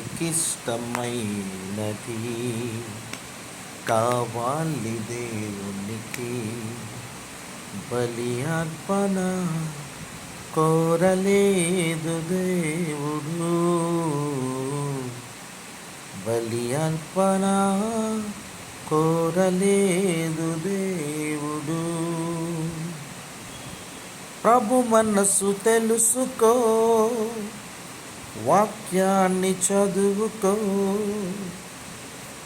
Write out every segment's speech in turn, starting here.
నీకిష్టమైనది కావాలి దేవునికి బలి అర్పణ కోరలేదు దేవుడు. బలి అర్పణ కోరలేదు దేవుడు. ప్రభు మనసు తెలుసుకో వాక్యాన్ని చదువుకో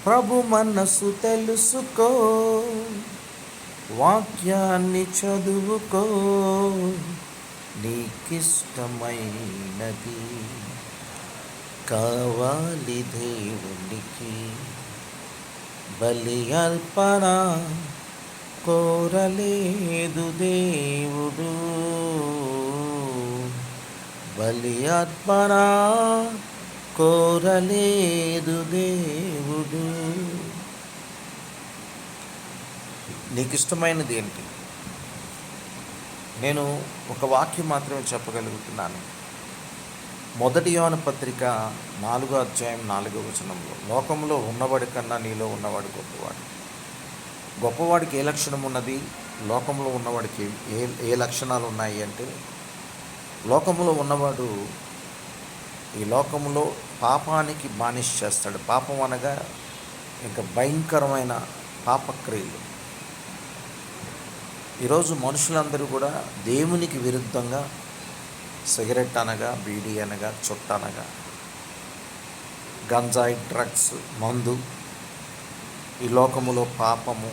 ప్రభు మనసు తెలుసుకో. వాక్యాన్ని చదువుకో నీకిష్టమైనది కావాలి దేవునికి. బలి అల్పన కోరలేదు దేవుడు. బలి ఆత్మరా కోరలేదు దేవుడు. నీకు ఇష్టమైనది ఏంటి? నేను ఒక వాక్యం మాత్రమే చెప్పగలుగుతున్నాను. మొదటి యోన పత్రిక నాలుగో అధ్యాయం నాలుగో వచనంలో లోకంలో ఉన్నవాడి కన్నా నీలో ఉన్నవాడు గొప్పవాడు. గొప్పవాడికి ఏ లక్షణం ఉన్నది? లోకంలో ఉన్నవాడికి ఏ ఏ లక్షణాలు ఉన్నాయి అంటే లోకంలో ఉన్నవాడు ఈ లోకంలో పాపానికి బానిష్ చేస్తాడు. పాపం అనగా ఇంకా భయంకరమైన పాపక్రియలు. ఈరోజు మనుషులందరూ కూడా దేవునికి విరుద్ధంగా సిగరెట్ అనగా బీడీ అనగా చుట్ట అనగా గంజాయి డ్రగ్స్ మందు ఈ లోకములో పాపము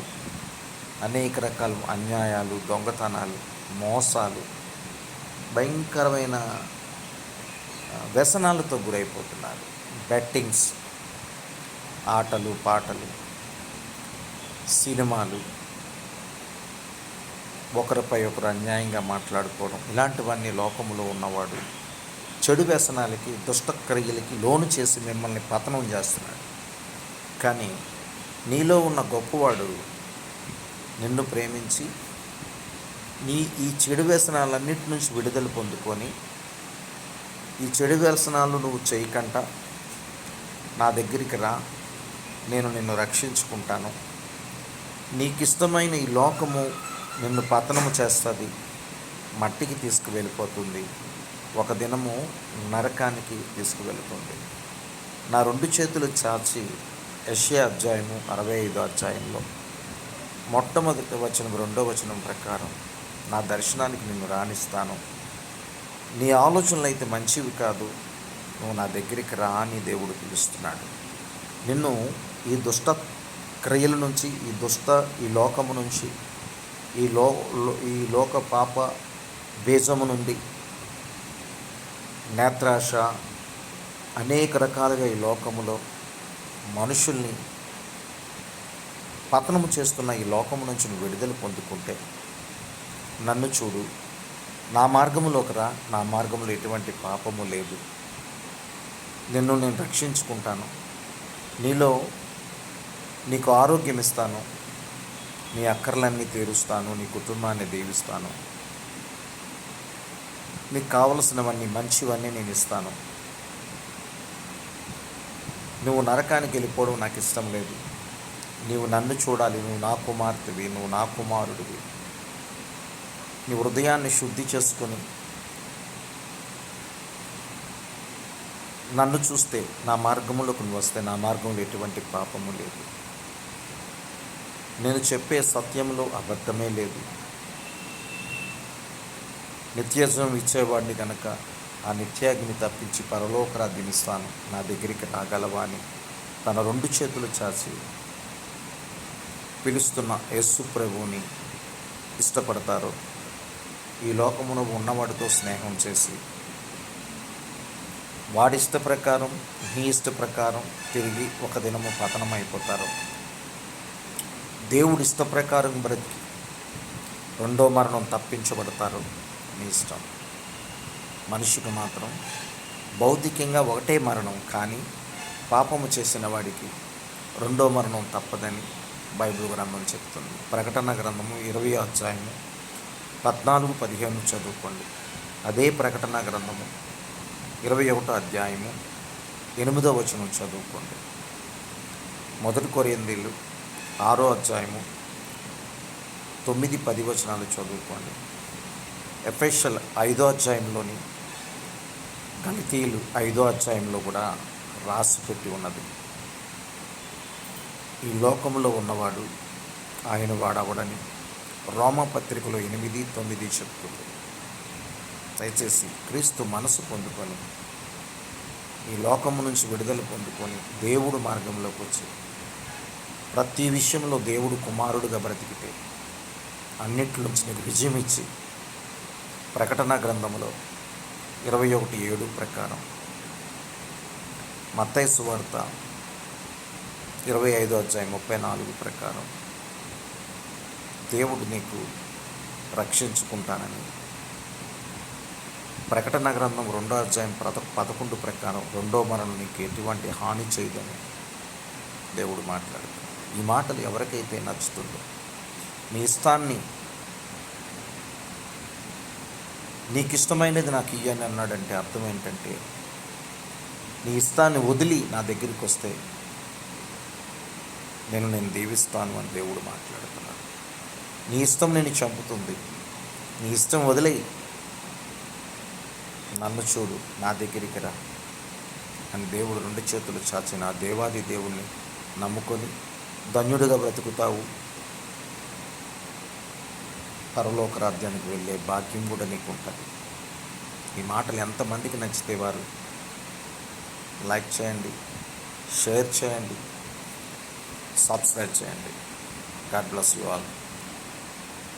అనేక రకాల అన్యాయాలు దొంగతనాలు మోసాలు భయంకరమైన వ్యసనాలతో గురైపోతున్నారు. బెట్టింగ్స్ ఆటలు పాటలు సినిమాలు ఒకరిపై ఒకరు అన్యాయంగా మాట్లాడుకోవడం ఇలాంటివన్నీ లోకములో ఉన్నవాడు చెడు వ్యసనాలకి దుష్టక్రియలకి లోను చేసి మిమ్మల్ని పతనం చేస్తున్నాడు. కానీ నీలో ఉన్న గొప్పవాడు నిన్ను ప్రేమించి నీ ఈ చెడు వ్యసనాలన్నిటి నుంచి విడుదల పొందుకొని ఈ చెడు వ్యసనాలు నువ్వు చేయకుండా నా దగ్గరికి రా. నేను నిన్ను రక్షించుకుంటాను. నీకు ఇష్టమైన ఈ లోకము నిన్ను పతనము చేస్తుంది. మట్టికి తీసుకువెళ్ళిపోతుంది. ఒక దినము నరకానికి తీసుకువెళుతుంది. నా రెండు చేతులు చాచి యెషయా అధ్యాయము అరవై ఐదో అధ్యాయంలో. మొట్టమొదటి వచనం రెండో వచనం ప్రకారం నా దర్శనానికి నిన్ను రాణిస్తాను నీ ఆలోచనలు అయితే మంచివి కాదు. నువ్వు నా దగ్గరికి రా అని దేవుడు పిలుస్తున్నాడు. నిన్ను ఈ దుష్ట క్రియల నుంచి ఈ దుష్ట ఈ లోకము నుంచి ఈ లో ఈ లోక పాప బీజము నుండి నేత్రాశ అనేక రకాలుగా ఈ లోకములో మనుషుల్ని పతనము చేస్తున్న ఈ లోకము నుంచి నువ్వు విడుదల పొందుకుంటే నన్ను చూడు. నా మార్గములోకి రా నా మార్గంలో ఎటువంటి పాపము లేదు. నిన్ను నేను రక్షించుకుంటాను. నీలో నీకు ఆరోగ్యం ఇస్తాను. నీ అక్కర్లన్నీ తీరుస్తాను. నీ కుటుంబాన్ని దీవిస్తాను. నీకు కావలసినవన్నీ మంచివన్నీ నేను ఇస్తాను. నువ్వు నరకానికి వెళ్ళిపోవడం నాకు ఇష్టం లేదు. నీవు నన్ను చూడాలి. నువ్వు నా కుమార్తెవి. నువ్వు నా కుమారుడివి. నీ హృదయాన్ని శుద్ధి చేసుకొని నన్ను చూస్తే నా మార్గములోకి నువ్వు వస్తే నా మార్గంలో ఎటువంటి పాపము లేదు. నేను చెప్పే సత్యంలో అబద్ధమే లేదు. నిత్యజం ఇచ్చేవాడిని కనుక ఆ నిత్యాగ్ని తప్పించి పరలోకరాగ్ని ఇస్తాను నా దగ్గరికి రాగలవా అని తన రెండు చేతులు చాచి పిలుస్తున్న యేసు ప్రభువుని ఇష్టపడతారు. ఈ లోకమున ఉన్నవాడితో స్నేహం చేసి వాడి ఇష్ట ప్రకారం నీ ఇష్ట ప్రకారం తిరిగి ఒక దినము పతనమైపోతారు. దేవుడి ఇష్ట ప్రకారం బ్రతికి రెండో మరణం తప్పించబడతారు మీ ఇష్టం. మనిషికి మాత్రం భౌతికంగా ఒకటే మరణం కానీ పాపము చేసిన వాడికి రెండో మరణం తప్పదని బైబిల్ గ్రంథం చెప్తుంది. ప్రకటన గ్రంథము ఇరవై అధ్యాయము పద్నాలుగు పదిహేను చదువుకోండి. అదే ప్రకటన గ్రంథము ఇరవై ఒకటో అధ్యాయము ఎనిమిదో వచనం చదువుకోండి. మొదటి కొరిందీలు ఆరో అధ్యాయము తొమ్మిది పది వచనాలు చదువుకోండి. ఎఫ్ఎస్ఎల్ ఐదో అధ్యాయంలోని గణితీయులు ఐదో అధ్యాయంలో కూడా రాసి పెట్టి ఉన్నది. ఈ లోకంలో ఉన్నవాడు ఆయన వాడవడని రోమపత్రికలో ఎనిమిది తొమ్మిది చెప్తుంది. దయచేసి క్రీస్తు మనసు పొందుకొని ఈ లోకము నుంచి విడుదల పొందుకొని దేవుడు మార్గంలోకి వచ్చి ప్రతి విషయంలో దేవుడు కుమారుడుగా బ్రతికితే అన్నింటి నీకు విజయం ఇచ్చి ప్రకటన గ్రంథంలో ఇరవై ఒకటి ఏడు ప్రకారం మత్తైసు వార్త ఇరవై ఐదో అధ్యాయం ముప్పై నాలుగు ప్రకారం దేవుడు నీకు రక్షించుకుంటానని. ప్రకటన గ్రంథం రెండో అధ్యాయం పద పదకొండు ప్రకారం రెండో మరణం నీకు ఎటువంటి హాని చేయదని దేవుడు మాట్లాడుతాడు ఈ మాటలు ఎవరికైతే నచ్చుతుందో నీ ఇష్టాన్ని నీకు ఇష్టమైనది నాకు ఇయ్యని అన్నాడంటే అర్థం ఏంటంటే నీ ఇష్టాన్ని వదిలి నా దగ్గరికి వస్తే నేను నేను దీవిస్తాను అని దేవుడు మాట్లాడుతున్నాడు. నీ ఇష్టం నేను చంపుతుంది. నీ ఇష్టం వదిలేయి. నన్ను చూడు నా దగ్గరికి రా. అని దేవుడు రెండు చేతులు చాచి నా దేవాది దేవుణ్ణి నమ్ముకొని ధన్యుడిగా బ్రతుకుతావు. పరలోక రాజ్యానికి వెళ్ళే భాగ్యం కూడా నీకు ఉంటుంది. ఈ మాటలు ఎంతమందికి నచ్చితే వారు లైక్ చేయండి షేర్ చేయండి సబ్స్క్రైబ్ చేయండి. God bless you all.